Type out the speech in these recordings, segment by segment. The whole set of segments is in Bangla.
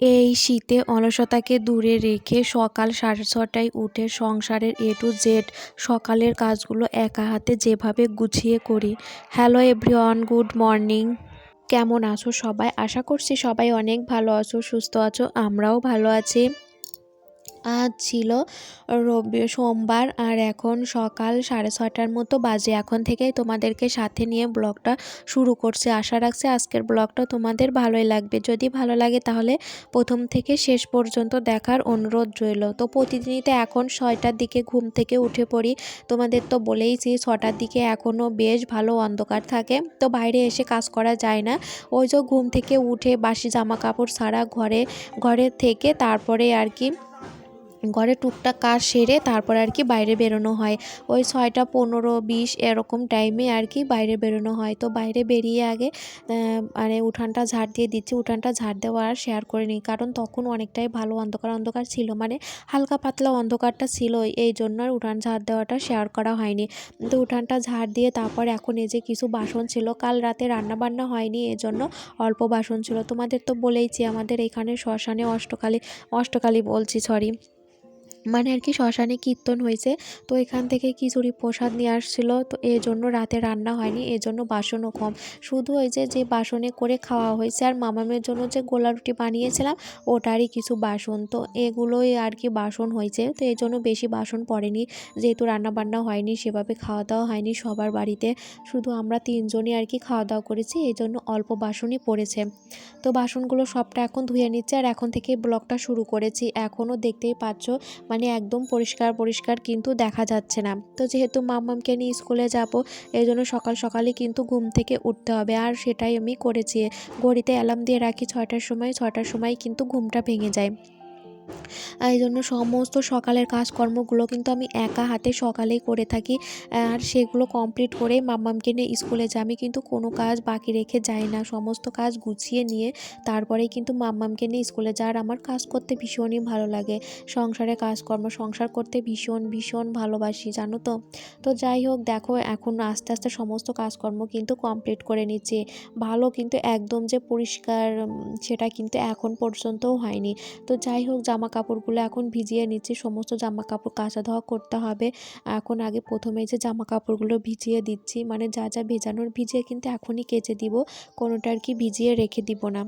এই শীতে অলসতাকে দূরে রেখে সকাল সাড়ে ছটায় উঠে সংসারের এ টু জেড সকালের কাজগুলো একা হাতে যেভাবে গুছিয়ে করি। হ্যালো এভরিওয়ান গুড মর্নিং কেমন আছো সবাই? আশা করছি সবাই অনেক ভালো আছো, সুস্থ আছো, আমরাও ভালো আছি। আজ ছিল রবি, সোমবার আর এখন সকাল সাড়ে ছটার মতো বাজে। এখন থেকেই তোমাদেরকে সাথে নিয়ে ব্লগটা শুরু করছে। আশা রাখছি আজকের ব্লগটা তোমাদের ভালোই লাগবে। যদি ভালো লাগে তাহলে প্রথম থেকে শেষ পর্যন্ত দেখার অনুরোধ রইল। তো প্রতিদিনই তো এখন ছয়টার দিকে ঘুম থেকে উঠে পড়ি। তোমাদের তো বলেইছি ছটার দিকে এখনও বেশ ভালো অন্ধকার থাকে। তো বাইরে এসে কাজ করা যায় না। ওই যে ঘুম থেকে উঠে বাসি জামা কাপড় ছাড়া ঘরে ঘরে থেকে তারপরে আর কি ঘরে টুকটাক কাজ সেরে তারপর আর কি বাইরে বেরোনো হয়। ওই ছয়টা পনেরো, বিশ এরকম টাইমে আর কি বাইরে বেরোনো হয়। তো বাইরে বেরিয়ে আগে মানে উঠানটা ঝাড় দিয়ে দিচ্ছি। উঠানটা ঝাড় দেওয়া আর শেয়ার করে নিই। কারণ তখন অনেকটাই ভালো অন্ধকার অন্ধকার ছিল। মানে হালকা পাতলা অন্ধকারটা ছিল। এই জন্য আর উঠান ঝাড় দেওয়াটা শেয়ার করা হয়নি। তো উঠানটা ঝাড় দিয়ে তারপর এখন এই যে কিছু বাসন ছিল, কাল রাতে রান্না বান্না হয়নি এজন্য অল্প বাসন ছিল। তোমাদের তো বলেইছি, আমাদের এখানে শ্মশানে অষ্টকালী অষ্টকালী বলছি সরি মানে আর কি শ্মশানে কীর্তন হয়েছে। তো এখান থেকে খিচুড়ি প্রসাদ নিয়ে আসছিল। তো এই জন্য রাতে রান্না হয়নি এই জন্য বাসনও কম। শুধু ওই যে যে বাসনে করে খাওয়া হয়েছে আর মামামের জন্য যে গোলা রুটি বানিয়েছিলাম, ওটারই কিছু বাসন। তো এগুলোই আর কি বাসন হয়েছে। তো এই জন্য বেশি বাসন পড়েনি। যেহেতু রান্না বান্না হয়নি, সেভাবে খাওয়া দাওয়া হয়নি সবার বাড়িতে। শুধু আমরা তিনজনই আর কি খাওয়া দাওয়া করেছি এই জন্য অল্প বাসনই পড়েছে। তো বাসনগুলো সবটা এখন ধুয়ে নিচ্ছে আর এখন থেকে ব্লগটা শুরু করেছি। এখনও দেখতেই পাচ্ছ মানে একদম পরিষ্কার পরিষ্কার কিন্তু দেখা যাচ্ছে না। তো যেহেতু মামামকে নিয়ে স্কুলে যাব এই জন্য সকাল সকালই কিন্তু ঘুম থেকে উঠতে হবে। আর সেটাই আমি করেছি। ঘড়িতে অ্যালার্ম দিয়ে রাখি, ছয়টার সময় ছয়টার সময় কিন্তু ঘুমটা ভেঙে যায়। এই জন্য সমস্ত সকালের কাজকর্মগুলো কিন্তু আমি একা হাতে সকালেই করে থাকি। আর সেগুলো কমপ্লিট করে মাম্মামকে নিয়ে স্কুলে যাই। আমি কিন্তু কোনো কাজ বাকি রেখে যাই না। সমস্ত কাজ গুছিয়ে নিয়ে তারপরেই কিন্তু মাম্মামকে নিয়ে স্কুলে যাওয়ার আমার কাজ করতে ভীষণই ভালো লাগে। সংসারে কাজকর্ম, সংসার করতে ভীষণ ভীষণ ভালোবাসি, জানো তো? তো যাই হোক, দেখো, এখন আস্তে আস্তে সমস্ত কাজকর্ম কিন্তু কমপ্লিট করে নিচ্ছে। ভালো কিন্তু একদম যে পরিষ্কার সেটা কিন্তু এখন পর্যন্তও হয়নি। তো যাই হোক জামা কাপড়গুলো এখন ভিজিয়ে নিচ্ছি, সমস্ত জামা কাপড় কাঁচা ধোয়া করতে হবে। এখন আগে প্রথমে যে জামা কাপড়গুলো ভিজিয়ে দিচ্ছি মানে যা যা ভেজানোর ভিজিয়ে কিন্তু এখনই কেচে দিব, কোনোটা আর কি ভিজিয়ে রেখে দিব না।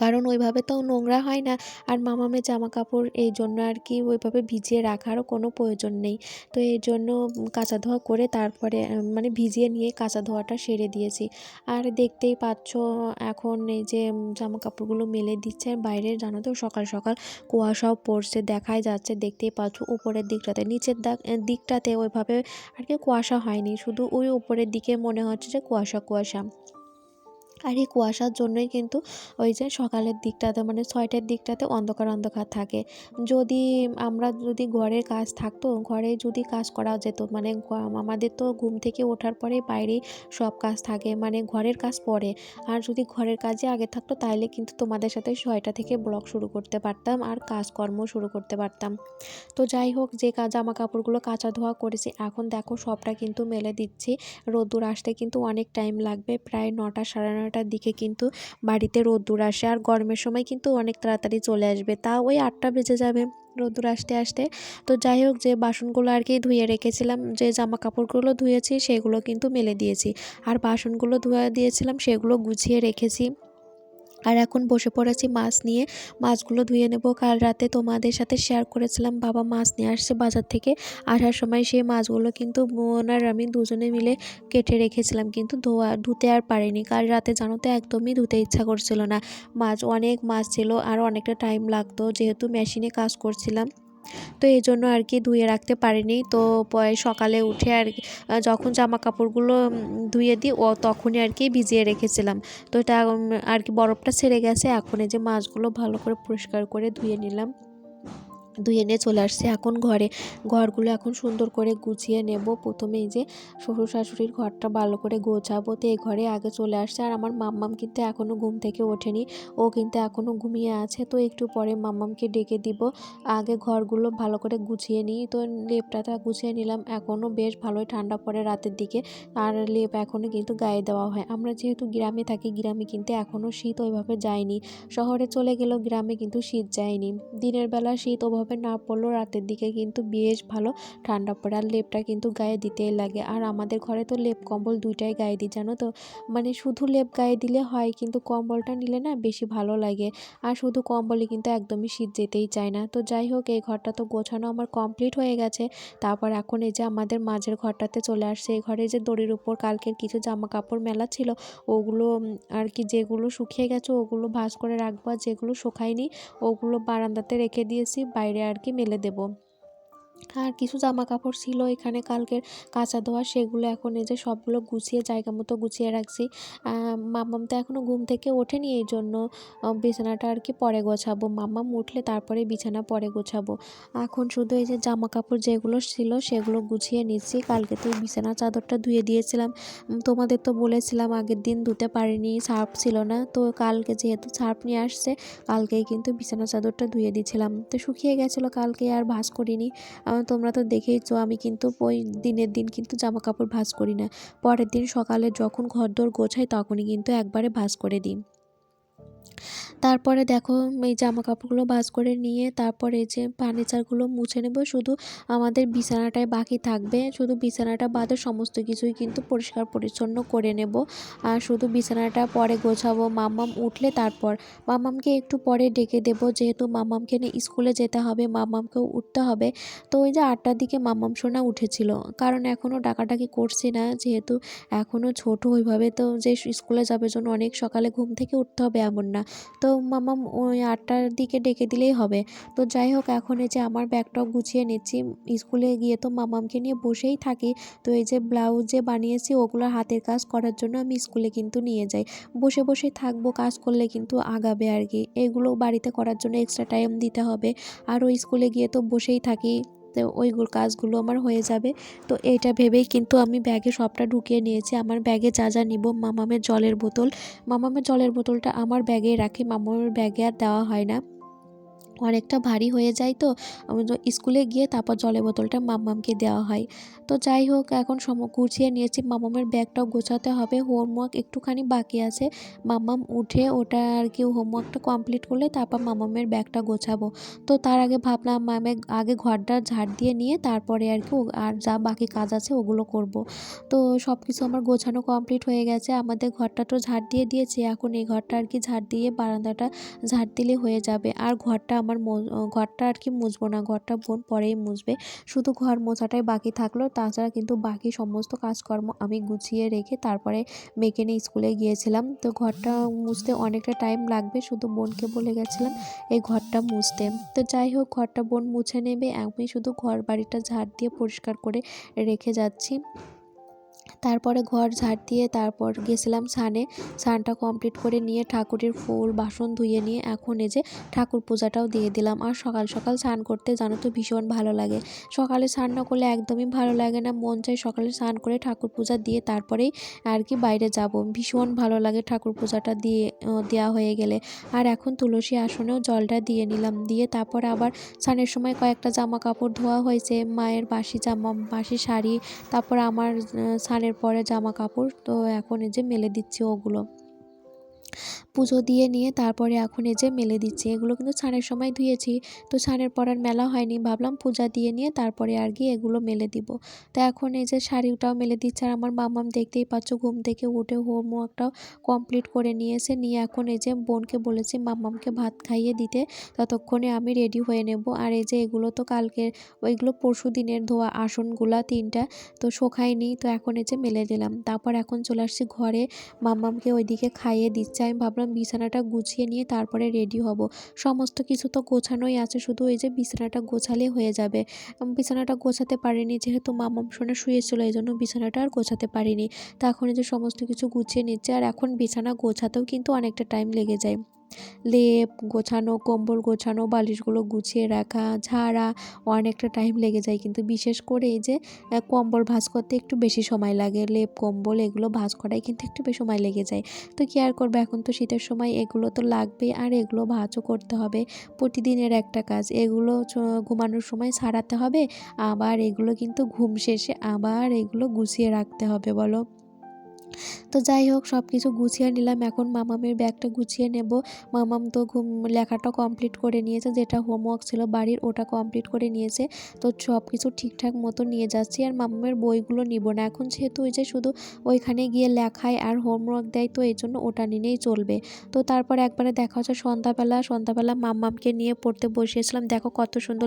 কারণ ওইভাবে তো নোংরা হয় না। আর মামামের জামা কাপড় এই জন্য আর কি ওইভাবে ভিজিয়ে রাখারও কোনো প্রয়োজন নেই। তো এই জন্য কাঁচা ধোয়া করে তারপরে মানে ভিজিয়ে নিয়ে কাঁচা ধোয়াটা সেরে দিয়েছি। আর দেখতেই পাচ্ছ, এখন এই যে জামা কাপড়গুলো মেলে দিচ্ছে আর বাইরে জানো তো সকাল সকাল কুয়াশাও পড়ছে, দেখাই যাচ্ছে। দেখতেই পাচ্ছ উপরের দিকটাতে, নিচের দিকটাতে ওইভাবে আর কি কুয়াশা হয়নি। শুধু ওই উপরের দিকে মনে হচ্ছে যে কুয়াশা কুয়াশা। আর এই কুয়াশার জন্যই কিন্তু ওই যে সকালের দিকটাতে মানে ছয়টার দিকটাতে অন্ধকার অন্ধকার থাকে। যদি আমরা যদি ঘরের কাজ থাকতো, ঘরে যদি কাজ করা যেত মানে আমাদের তো ঘুম থেকে ওঠার পরে বাইরেই সব কাজ থাকে মানে ঘরের কাজ পরে। আর যদি ঘরের কাজে আগে থাকতো তাহলে কিন্তু তোমাদের সাথে ছয়টা থেকে ব্লগ শুরু করতে পারতাম আর কাজকর্ম শুরু করতে পারতাম। তো যাই হোক, যে জামা কাপড়গুলো কাঁচা ধোয়া করেছি, এখন দেখো সবটা কিন্তু মেলে দিচ্ছি। রোদ্দুর আসতে কিন্তু অনেক টাইম লাগবে, প্রায় নটা সাড়ে এগারোটার দিকে কিন্তু বাড়িতে রোদ্দুর আসে আর গরমের সময় কিন্তু অনেক তাড়াতাড়ি চলে আসবে। তা ওই আটটা বেজে যাবে রোদ্দুর আসতে আসতে। তো যাই হোক, যে বাসনগুলো আর কি ধুয়ে রেখেছিলাম, যে জামা কাপড়গুলো ধুয়েছি সেগুলো কিন্তু মেলে দিয়েছি। আর বাসনগুলো ধুয়ে দিয়েছিলাম, সেগুলো গুছিয়ে রেখেছি। আর এখন বসে পড়েছি মাছ নিয়ে। মাছগুলো ধুয়ে নেব। কাল রাতে তোমাদের সাথে শেয়ার করেছিলাম, বাবা মাছ নিয়ে আসছে বাজার থেকে। আসার সময় সেই মাছগুলো কিন্তু বোন আর আমি দুজনে মিলে কেটে রেখেছিলাম, কিন্তু ধোয়া, ধুতে আর পারিনি। কাল রাতে জানো তো, একদমই ধুতে ইচ্ছা করছিল না। মাছ, অনেক মাছ ছিল আর অনেকটা টাইম লাগতো, যেহেতু মেশিনে কাজ করছিলাম। তো এই জন্য আর কি ধুয়ে রাখতে পারিনি। তো পরে সকালে উঠে আর যখন জামা কাপড়গুলো ধুয়ে দিই, ও তখনই আর কি ভিজিয়ে রেখেছিলাম। তো এটা আর কি বরফটা ছেড়ে গেছে, এখন এই যে মাছগুলো ভালো করে পরিষ্কার করে ধুয়ে নিলাম। ধুয়ে নিয়ে চলে আসছে এখন ঘরে। ঘরগুলো এখন সুন্দর করে গুছিয়ে নেব। প্রথমে এই যে শ্বশুর শাশুড়ির ঘরটা ভালো করে গোছাবো তো এই ঘরে আগে চলে আসছে। আর আমার মাম্মাম কিন্তু এখনও ঘুম থেকে ওঠেনি। ও কিন্তু এখনও ঘুমিয়ে আছে তো একটু পরে মাম্মামকে ডেকে দিব। আগে ঘরগুলো ভালো করে গুছিয়ে নিই। তো লেপটাটা গুছিয়ে নিলাম। এখনও বেশ ভালোই ঠান্ডা পড়ে রাতের দিকে। আর লেপ এখনও কিন্তু গায়ে দেওয়া হয়। আমরা যেহেতু গ্রামে থাকি, গ্রামে কিন্তু এখনও শীত ওইভাবে যায়নি। শহরে চলে গেলেও গ্রামে কিন্তু শীত যায়নি। দিনের বেলা শীত ওভাবে না পড়লেও রাতের দিকে কিন্তু বেশ ভালো। ঠান্ডা পড়ে আর লেপটা কিন্তু গায়ে দিতেই লাগে। আর আমাদের ঘরে তো লেপ কম্বল দুইটাই গায়ে দিই, জানো তো? মানে শুধু লেপ গায়ে দিলে হয়, কিন্তু কম্বলটা নিলে না বেশি ভালো লাগে। আর শুধু কম্বলে কিন্তু একদমই শীত যেতেই চায় না। তো যাই হোক, এই ঘরটা তো গোছানো আমার কমপ্লিট হয়ে গেছে। তারপর এখন এই যে আমাদের মাঝের ঘরটাতে চলে আসছে, এই ঘরে যে দড়ির উপর কালকের কিছু জামা কাপড় মেলা ছিল, ওগুলো আর কি যেগুলো শুকিয়ে গেছে ওগুলো ভাঁজ করে রাখব আর যেগুলো শুকায়নি, ওগুলো বারান্দাতে রেখে দিয়েছি। বাইরে আর কি মেলে দেবো। আর কিছু জামা কাপড় ছিল এখানে কালকের কাঁচা ধোয়া, সেগুলো এখন এই যে সবগুলো গুছিয়ে জায়গা মতো গুছিয়ে রাখছি। মাম্মাম তো এখনও ঘুম থেকে ওঠেনি, এই জন্য বিছানাটা আর কি পরে গোছাবো। মাম্মাম উঠলে তারপরে বিছানা পরে গোছাবো। এখন শুধু এই যে জামা কাপড় যেগুলো ছিল সেগুলো গুছিয়ে নিচ্ছি। কালকে তো বিছানা চাদরটা ধুয়ে দিয়েছিলাম। তোমাদের তো বলেছিলাম আগের দিন ধুতে পারিনি সার্ফ ছিল না। তো কালকে যেহেতু সার্ফ নিয়ে আসছে, কালকেই কিন্তু বিছানা চাদরটা ধুয়ে দিয়েছিলাম। তো শুকিয়ে গেছিল কালকে, আর ভাস করিনি। তোমরা তো দেখেইছো, আমি কিন্তু ওই দিনের দিন কিন্তু জামা কাপড় ভাঁজ করি না। পরের দিন সকালে যখন ঘরদোর গোছাই, তখনই কিন্তু একবারে ভাঁজ করে দিই। তারপরে দেখো এই জামা কাপড়গুলো ভাঁজ করে নিয়ে তারপরে যে ফার্নিচারগুলো মুছে নেব। শুধু আমাদের বিছানাটাই বাকি থাকবে। শুধু বিছানাটা বাদে সমস্ত কিছুই কিন্তু পরিষ্কার পরিচ্ছন্ন করে নেব। আর শুধু বিছানাটা পরে গোছাবো। মাম্মাম উঠলে তারপর মাম্মামকে একটু পরে ডেকে দেব। যেহেতু মাম্মামকে নিয়ে স্কুলে যেতে হবে মাম্মামকেও উঠতে হবে। তো ওই যে আটটার দিকে মাম্মাম সোনা উঠেছিল। কারণ এখনও ডাকাডাকি করছি না। যেহেতু এখনও ছোট, ওইভাবে তো যে স্কুলে যাবে জন্য অনেক সকালে ঘুম থেকে উঠতে হবে এমন না। তো মামাম ওই আটটার দিকে ডেকে দিলেই হবে। তো যাই হোক, এখন এই যে আমার ব্যাগটাও গুছিয়ে নিচ্ছি। স্কুলে গিয়ে তো মামামকে নিয়ে বসেই থাকি। তো এই যে ব্লাউজ যে বানিয়েছি, ওগুলো হাতের কাজ করার জন্য আমি স্কুলে কিন্তু নিয়ে যাই। বসে বসে থাকব, কাজ করলে কিন্তু আগাবে আর কি। এগুলো বাড়িতে করার জন্য এক্সট্রা টাইম দিতে হবে। আর ওই স্কুলে গিয়ে তো বসেই থাকি। তো ওই কাজগুলো আমার হয়ে যাবে। তো এইটা ভেবেই কিন্তু আমি ব্যাগে সবটা ঢুকিয়ে নিয়েছি। আমার ব্যাগে যা যা নিব, মামামের জলের বোতল। মামামের জলের বোতলটা আমার ব্যাগেই রাখি। মামামের ব্যাগে আর দেওয়া হয় না। অনেকটা ভারী হয়ে যায় তো। স্কুলে গিয়ে তারপর জলের বোতলটা মাম্মামকে দেওয়া হয়। তো যাই হোক, এখন সম গুছিয়ে নিয়েছি। মামামের ব্যাগটাও গোছাতে হবে। হোমওয়ার্ক একটুখানি বাকি আছে। মাম্মাম উঠে ওটা আর কি হোমওয়ার্কটা কমপ্লিট করলে তারপর মামামের ব্যাগটা গোছাবো। তো তার আগে ভাবলাম মামে আগে ঘরটা ঝাড় দিয়ে নিয়ে তারপরে আর কি আর যা বাকি কাজ আছে ওগুলো করব। তো সব কিছু আমার গোছানো কমপ্লিট হয়ে গেছে। আমাদের ঘরটা তো ঝাড় দিয়ে দিয়েছে। এখন এই ঘরটা আর কি ঝাড় দিয়ে বারান্দাটা ঝাড় দিলে হয়ে যাবে। আর ঘরটা ঘরটা আর কি মুছবো না। ঘরটা বোন পরেই মুছবে। শুধু ঘর মোছাটাই বাকি থাকল। তাছাড়া কিন্তু বাকি সমস্ত কাজকর্ম আমি গুছিয়ে রেখে তারপরে মেয়েকে নিয়ে স্কুলে গিয়েছিলাম। তো ঘরটা মুছতে অনেকটা টাইম লাগবে। শুধু বোনকে বলে গেছিলাম, এই ঘরটা মুছতে। তো যাই হোক, ঘরটা বোন মুছে নেবে। আমি শুধু ঘর বাড়িটা ঝাড় দিয়ে পরিষ্কার করে রেখে যাচ্ছি। তারপরে ঘর ঝাড় দিয়ে তারপর গেছিলাম স্নানে। স্নানটা কমপ্লিট করে নিয়ে ঠাকুরের ফুল, বাসন ধুয়ে নিয়ে এখন যে ঠাকুর পূজাটাও দিয়ে দিলাম। আর সকাল সকাল স্নান করতে জানো তো ভীষণ ভালো লাগে। সকালে স্নান না করলে একদমই ভালো লাগে না, মন চাই সকালে স্নান করে ঠাকুর পূজা দিয়ে তারপরেই আর কি বাইরে যাব। ভীষণ ভালো লাগে ঠাকুর পূজাটা দিয়ে দেওয়া হয়ে গেলে। আর এখন তুলসী আসনেও জলটা দিয়ে নিলাম। দিয়ে তারপরে আবার স্নানের সময় কয়েকটা জামা কাপড় ধোয়া হয়েছে, মায়ের বাসি জামা, বাসি শাড়ি, তারপর আমার স্নানের পরে জামা কাপড় তো এখন এই যে মেলে দিচ্ছি ওগুলো। পুজো দিয়ে নিয়ে তারপরে এখন এই যে মেলে দিচ্ছি। এগুলো কিন্তু ছানের সময় ধুয়েছি, তো ছানের পর আর মেলা হয়নি। ভাবলাম পূজা দিয়ে নিয়ে তারপরে আর কি এগুলো মেলে দিব। তো এখন এই যে শাড়িটাও মেলে দিচ্ছে আর আমার মামাম দেখতেই পাচ্ছ, ঘুম থেকে উঠে হোমওয়ার্কটাও কমপ্লিট করে নিয়েছে। নিয়ে এখন এই যে বোনকে বলেছি, মামামকে ভাত খাইয়ে দিতে, ততক্ষণে আমি রেডি হয়ে নেব। আর এই যে এগুলো তো কালকের, ওইগুলো পরশু দিনের ধোয়া আসনগুলা তিনটা, তো শোকায়নি। তো এখন এই যে মেলে দিলাম। তারপর এখন চলে আসছি ঘরে। মামামকে ওইদিকে খাইয়ে দিচ্ছে। আমি ভাবলাম বিছানাটা গুছিয়ে নিয়ে তারপরে রেডি হব। সমস্ত কিছু তো গোছানোই আছে, শুধু এই যে বিছানাটা গোছালে হয়ে যাবে। বিছানাটা গোছাতে পারিনি, যেহেতু মামাম শোনা শুয়েছিল, এই জন্য বিছানাটা আর গোছাতে পারিনি। তা এখন এই যে সমস্ত কিছু গুছিয়ে নিচ্ছে, আর এখন বিছানা গোছাতেও কিন্তু অনেকটা টাইম লেগে যায়। লেপ গোছানো, কম্বল গোছানো, বালিশগুলো গুছিয়ে রাখা, ঝাড়া অনেকটা টাইম লেগে যায়। কিন্তু বিশেষ করে এই যে কম্বল ভাঁজ করতে একটু বেশি সময় লাগে, লেপ, কম্বল এগুলো ভাঁজ করায় কিন্তু একটু বেশি সময় লেগে যায়। তো কি আর করব? এখন তো শীতের সময় এগুলো তো লাগবে আর এগুলো ভাঁজও করতে হবে। প্রতিদিনের একটা কাজ, এগুলো ঘুমানোর সময় সারাতে হবে, আবার এগুলো কিন্তু ঘুম শেষে আবার এগুলো গুছিয়ে রাখতে হবে, বলো? তো যাই হোক সব কিছু গুছিয়ে নিলাম। এখন মামামের ব্যাগটা গুছিয়ে নেব। মামাম তো ঘুম, লেখাটা কমপ্লিট করে নিয়েছে। যেটা হোমওয়ার্ক ছিল বাড়ির, ওটা কমপ্লিট করে নিয়েছে। তো সব কিছু ঠিকঠাক মতো নিয়ে যাচ্ছি আর মামামের বইগুলো নিব না। এখন যেহেতু ওই যে শুধু ওইখানে গিয়ে লেখায় আর হোমওয়ার্ক দেয়, তো এই জন্য ওটা নিলেই চলবে। তো তারপর একবারে দেখা হচ্ছে সন্ধ্যাবেলা। সন্ধ্যাবেলা মাম্মামকে নিয়ে পড়তে বসিয়েছিলাম। দেখো কত সুন্দর